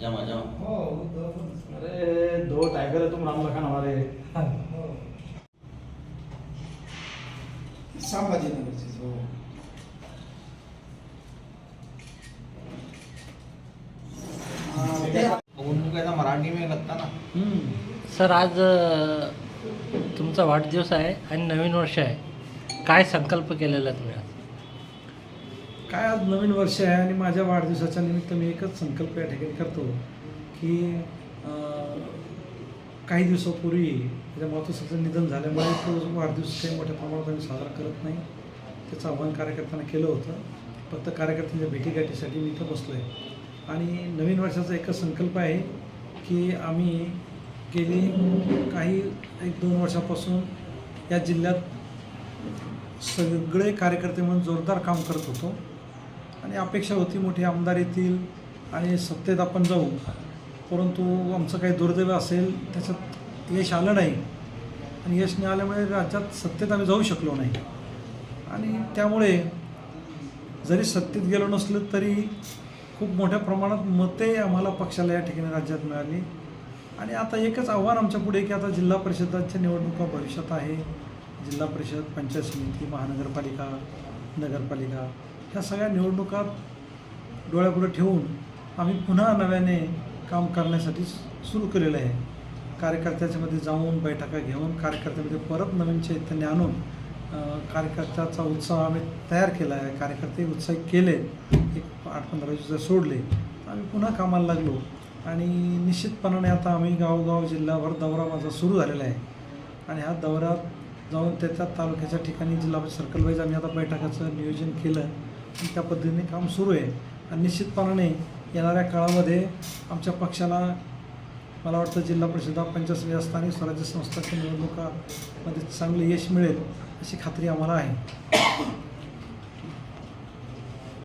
जमा जमा अरे दो टाइगर है तुम राम लखन हमारे. हो. निवडणुकाचा मराठी में लगता ना. सर आज तुमचा वाढदिवस आहे आणि नवीन वर्ष आहे. काय संकल्प केलेला तुम्ही आज? काय आज नवीन वर्ष आहे आणि माझ्या वाढदिवसाच्या निमित्त मी एकच संकल्प या ठिकाणी करतो की काही दिवसापूर्वी माझ्या मातोश्रीचं निधन झाल्यामुळे तो वाढदिवस काही मोठ्या प्रमाणात आम्ही साजरा करत नाही. त्याचं आव्हान कार्यकर्त्यांना केलं होतं. फक्त कार्यकर्त्यांच्या भेटीगाठीसाठी मी इथं बसलो आहे आणि नवीन वर्षाचा एकच संकल्प आहे की आम्ही गेली काही एक दोन वर्षापासून या जिल्ह्यात सगळे कार्यकर्ते म्हणून जोरदार काम करत होतो. आणि अपेक्षा होती मोठी आमदार येतील आणि सत्तेत आपण जाऊ. परंतु आमचं काही दुर्दैव असेल त्याच्यात यश आलं नाही. आणि यश न आल्यामुळे राज्यात सत्तेत आम्ही जाऊ शकलो नाही. आणि त्यामुळे जरी सत्तेत गेलो नसलं तरी खूप मोठ्या प्रमाणात मते आम्हाला पक्षाला या ठिकाणी राज्यात मिळाली. आणि आता एकच आव्हान आमच्या पुढे की आता जिल्हा परिषदाच्या निवडणुका भविष्यात आहे. जिल्हा परिषद पंचायत समिती महानगरपालिका नगरपालिका ह्या सगळ्या निवडणुका डोळ्यापुढे ठेवून आम्ही पुन्हा नव्याने काम करण्यासाठी सुरू केलेलं आहे. कार्यकर्त्याच्यामध्ये जाऊन बैठका घेऊन कार्यकर्त्यामध्ये परत नवीन चैतन्य आणून कार्यकर्त्याचा उत्साह आम्ही तयार केला आहे. कार्यकर्ते उत्साहित केले. एक आठ पंधरा दिवस सोडले आम्ही पुन्हा कामाला लागलो. आणि निश्चितपणाने आता आम्ही गावोगाव जिल्हाभर दौरा माझा सुरू झालेला आहे. आणि ह्या दौऱ्यात जाऊन त्याच्या तालुक्याच्या ठिकाणी जिल्हा सर्कल वाईज आम्ही आता बैठकाचं नियोजन केलं. त्या पद्धतीने काम सुरू आहे. आणि निश्चितपणाने येणाऱ्या काळामध्ये आमच्या पक्षाला मला वाटतं जिल्हा परिषदा पंचायत समिती स्थानिक स्वराज्य संस्थांच्या निवडणुकामध्ये चांगलं यश मिळेल अशी खात्री आम्हाला आहे.